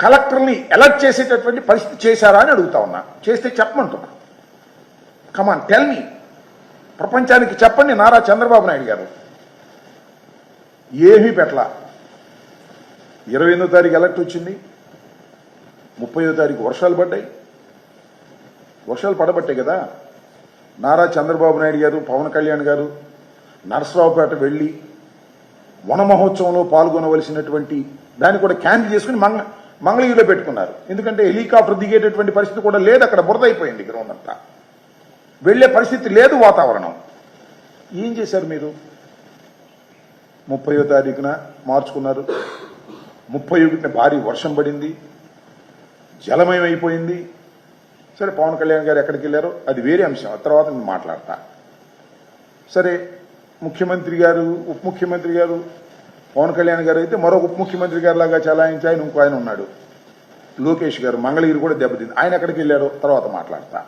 కలెక్టర్ని అలర్ట్ చేసేటటువంటి పరిస్థితి చేశారా అని అడుగుతా ఉన్నా. చేస్తే చెప్పమంటున్నా. కమాన్ టెల్ మీ ప్రపంచానికి చెప్పండి నారా చంద్రబాబు నాయుడు గారు. ఏమీ పెట్టలా. ఇరవై ఎనిమిదో తారీఖు ఎలర్ట్ వచ్చింది. ముప్పయో తారీఖు వర్షాలు పడ్డాయి. వర్షాలు పడబట్టాయి కదా. నారా చంద్రబాబు నాయుడు గారు పవన్ కళ్యాణ్ గారు నరసరావుపేట వెళ్ళి వన మహోత్సవంలో పాల్గొనవలసినటువంటి దాన్ని కూడా క్యాన్సిల్ చేసుకుని మంగ మంగళగిరిలో పెట్టుకున్నారు. ఎందుకంటే హెలికాప్టర్ దిగేటటువంటి పరిస్థితి కూడా లేదు అక్కడ బురద అయిపోయింది గ్రౌండ్ అంతా. వెళ్ళే పరిస్థితి లేదు వాతావరణం. ఏం చేశారు మీరు? ముప్పయో తారీఖున మార్చుకున్నారు. ముప్పై ఒకటిన భారీ వర్షం పడింది. జలమయం అయిపోయింది. సరే పవన్ కళ్యాణ్ గారు ఎక్కడికి వెళ్ళారో అది వేరే అంశం. ఆ తర్వాత నేను మాట్లాడతా. సరే ముఖ్యమంత్రి గారు ఉప ముఖ్యమంత్రి గారు పవన్ కళ్యాణ్ గారు అయితే మరో ఉప ముఖ్యమంత్రి గారు లాగా చలాయించి ఆయన ఇంకో ఆయన ఉన్నాడు. లోకేష్ గారు మంగళగిరి కూడా దెబ్బతింది. ఆయన ఎక్కడికి వెళ్ళారో తర్వాత మాట్లాడతా.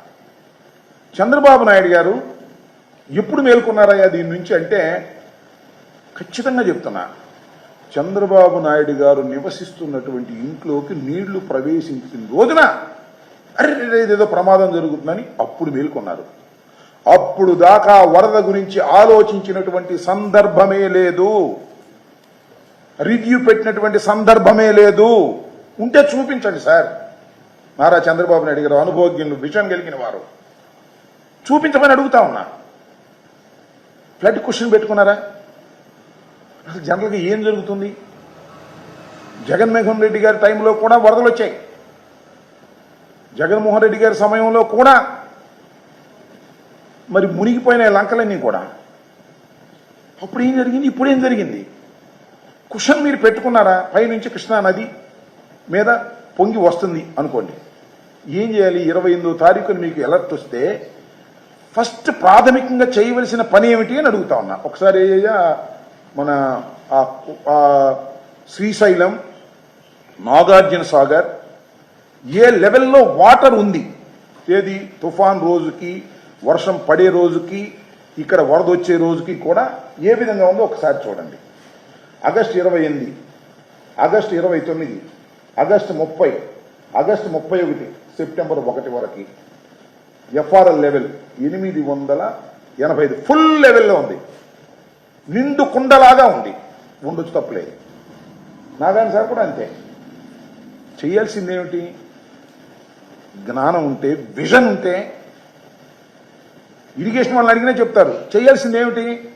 చంద్రబాబు నాయుడు గారు ఎప్పుడు మేల్కొన్నారయ్యా దీని నుంచి అంటే ఖచ్చితంగా చెప్తున్నా. చంద్రబాబు నాయుడు గారు నివసిస్తున్నటువంటి ఇంట్లోకి నీళ్ళు ప్రవేశించిన రోజున అరే ఏదో ప్రమాదం జరుగుతుందని అప్పుడు మేల్కొన్నారు. అప్పుడు దాకా వరద గురించి ఆలోచించినటువంటి సందర్భమే లేదు. రివ్యూ పెట్టినటువంటి సందర్భమే లేదు. ఉంటే చూపించండి సార్. నారా చంద్రబాబు నాయుడు గారు అనుభవజ్ఞులు విషయం కలిగిన వారు. చూపించమని అడుగుతా ఉన్నా. ఫ్లడ్ క్వశ్చన్ పెట్టుకున్నారా? అసలు జనరల్గా ఏం జరుగుతుంది? జగన్మోహన్ రెడ్డి గారి టైంలో కూడా వరదలు వచ్చాయి. జగన్మోహన్ రెడ్డి గారి సమయంలో కూడా మరి మునిగిపోయిన లంకలన్నీ కూడా. అప్పుడు ఏం జరిగింది? ఇప్పుడు ఏం జరిగింది? కుషన్ మీరు పెట్టుకున్నారా? పైనుంచి కృష్ణా నది మీద పొంగి వస్తుంది అనుకోండి. ఏం చేయాలి? ఇరవై ఎనిమిదో తారీఖున మీకు అలర్ట్ వస్తే ఫస్ట్ ప్రాథమికంగా చేయవలసిన పని ఏమిటి అని అడుగుతా ఉన్నా. ఒకసారి అయ్యా మన శ్రీశైలం నాగార్జున సాగర్ ఏ లెవెల్లో వాటర్ ఉంది? ఏది? తుఫాన్ రోజుకి వర్షం పడే రోజుకి ఇక్కడ వరద వచ్చే రోజుకి కూడా ఏ విధంగా ఉందో ఒకసారి చూడండి. ఆగస్టు ఇరవై ఎనిమిది ఆగస్టు ఇరవై తొమ్మిది ఆగస్టు ముప్పై ఆగస్టు ముప్పై ఒకటి సెప్టెంబర్ ఒకటి వరకు ఎఫ్ఆర్ఎల్ లెవెల్ ఎనిమిది వందల ఎనభై ఐదు ఫుల్ లెవెల్లో ఉంది. నిండు కుండలాగా ఉంది. ఉండొచ్చు తప్పలేదు నాగాని సార్ కూడా అంతే. చేయాల్సిందేమిటి? జ్ఞానం ఉంటే విజన్ ఉంటే ఇరిగేషన్ వాళ్ళని అడిగినా చెప్తారు. చేయాల్సిందేమిటి?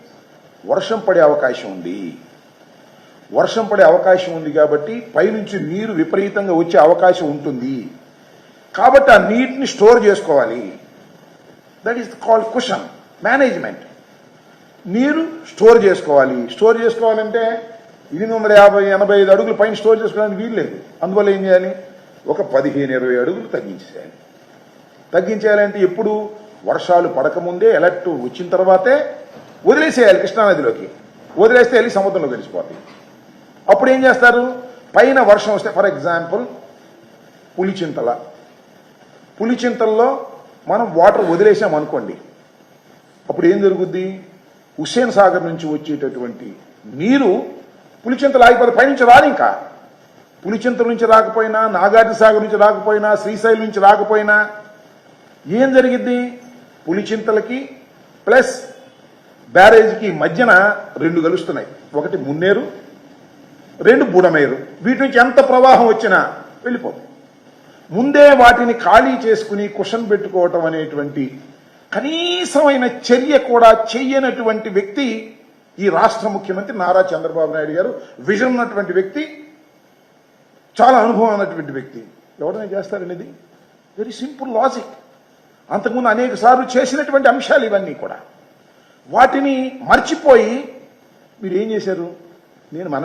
వర్షం పడే అవకాశం ఉంది. వర్షం పడే అవకాశం ఉంది కాబట్టి పైనుంచి నీరు విపరీతంగా వచ్చే అవకాశం ఉంటుంది. కాబట్టి ఆ నీటిని స్టోర్ చేసుకోవాలి. That is called question management నీరు స్టోర్ చేసుకోవాలి. స్టోర్ చేసుకోవాలంటే ఎనిమిది వందల యాభై ఎనభై ఐదు అడుగులు పైన స్టోర్ చేసుకోవడానికి వీలు లేదు. అందువల్ల ఏం చేయాలి? ఒక పదిహేను ఇరవై అడుగులు తగ్గించేయాలి. తగ్గించేయాలంటే ఎప్పుడు? వర్షాలు పడకముందే ఎలర్ట్ వచ్చిన తర్వాతే వదిలేసేయాలి కృష్ణానదిలోకి. వదిలేస్తే వెళ్ళి సముద్రంలో కలిసిపోతాయి. అప్పుడు ఏం చేస్తారు? పైన వర్షం వస్తే ఫర్ ఎగ్జాంపుల్ పులిచింతల. పులిచింతల్లో మనం వాటర్ వదిలేసాం అనుకోండి. అప్పుడు ఏం జరుగుద్ది? హుస్సేన్ సాగర్ నుంచి వచ్చేటటువంటి నీరు పులిచింతలు ఆగిపోతే పైనుంచి రాదు ఇంకా. పులిచింతల నుంచి రాకపోయినా నాగార్జున సాగర్ నుంచి రాకపోయినా శ్రీశైలం నుంచి రాకపోయినా ఏం జరిగిద్ది? పులిచింతలకి ప్లస్ బ్యారేజ్కి మధ్యన రెండు కలుస్తున్నాయి. ఒకటి మున్నేరు రెండు బుడమేరు వీటి నుంచి ఎంత ప్రవాహం వచ్చినా వెళ్ళిపోతుంది ముందే వాటిని ఖాళీ చేసుకుని కుషన్ పెట్టుకోవటం అనేటువంటి కనీసమైన చర్య కూడా చెయ్యనటువంటి వ్యక్తి ఈ రాష్ట్ర ముఖ్యమంత్రి నారా చంద్రబాబు నాయుడు గారు. విజన్ ఉన్నటువంటి వ్యక్తి చాలా అనుభవం ఉన్నటువంటి వ్యక్తి. ఎవరైనా చేస్తారనేది? వెరీ సింపుల్ లాజిక్ అంతకుముందు అనేక సార్లు చేసినటువంటి అంశాలు ఇవన్నీ కూడా. వాటిని మర్చిపోయి మీరు ఏం చేశారు? నేను మన